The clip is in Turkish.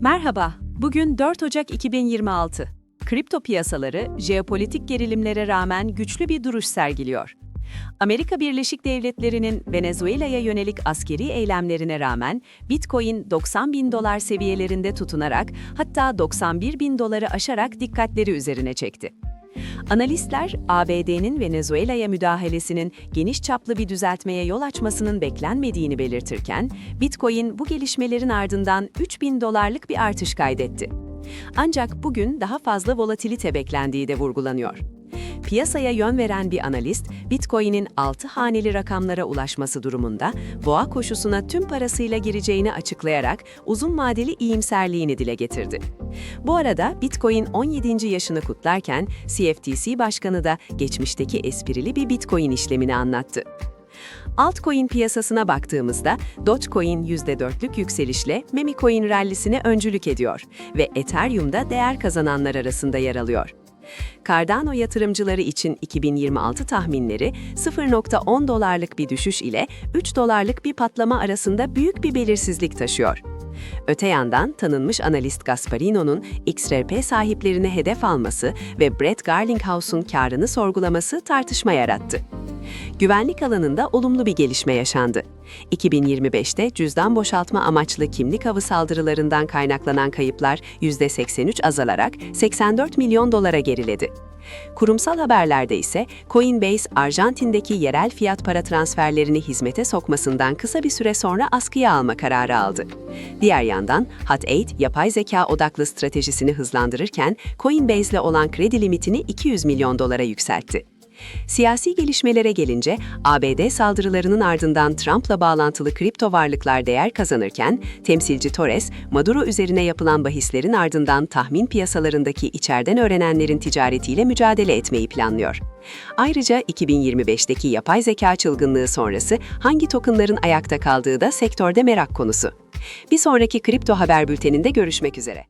Merhaba, bugün 4 Ocak 2026. Kripto piyasaları jeopolitik gerilimlere rağmen güçlü bir duruş sergiliyor. Amerika Birleşik Devletleri'nin Venezuela'ya yönelik askeri eylemlerine rağmen Bitcoin 90 bin dolar seviyelerinde tutunarak hatta 91 bin doları aşarak dikkatleri üzerine çekti. Analistler, ABD'nin Venezuela'ya müdahalesinin geniş çaplı bir düzeltmeye yol açmasının beklenmediğini belirtirken, Bitcoin bu gelişmelerin ardından 3 bin dolarlık bir artış kaydetti. Ancak bugün daha fazla volatilite beklendiği de vurgulanıyor. Piyasaya yön veren bir analist, Bitcoin'in 6 haneli rakamlara ulaşması durumunda boğa koşusuna tüm parasıyla gireceğini açıklayarak uzun vadeli iyimserliğini dile getirdi. Bu arada Bitcoin 17. yaşını kutlarken CFTC Başkanı da geçmişteki esprili bir Bitcoin işlemini anlattı. Altcoin piyasasına baktığımızda Dogecoin %4'lük yükselişle Memecoin rallisine öncülük ediyor ve Ethereum'da değer kazananlar arasında yer alıyor. Cardano yatırımcıları için 2026 tahminleri 0.10 dolarlık bir düşüş ile 3 dolarlık bir patlama arasında büyük bir belirsizlik taşıyor. Öte yandan tanınmış analist Gasparino'nun XRP sahiplerine hedef alması ve Brett Garlinghouse'un karını sorgulaması tartışma yarattı. Güvenlik alanında olumlu bir gelişme yaşandı. 2025'te cüzdan boşaltma amaçlı kimlik avı saldırılarından kaynaklanan kayıplar %83 azalarak 84 milyon dolara geriledi. Kurumsal haberlerde ise Coinbase, Arjantin'deki yerel fiyat para transferlerini hizmete sokmasından kısa bir süre sonra askıya alma kararı aldı. Diğer yandan, Hut8, yapay zeka odaklı stratejisini hızlandırırken Coinbase ile olan kredi limitini 200 milyon dolara yükseltti. Siyasi gelişmelere gelince, ABD saldırılarının ardından Trump'la bağlantılı kripto varlıklar değer kazanırken, temsilci Torres, Maduro üzerine yapılan bahislerin ardından tahmin piyasalarındaki içeriden öğrenenlerin ticaretiyle mücadele etmeyi planlıyor. Ayrıca 2025'teki yapay zeka çılgınlığı sonrası hangi tokenların ayakta kaldığı da sektörde merak konusu. Bir sonraki kripto haber bülteninde görüşmek üzere.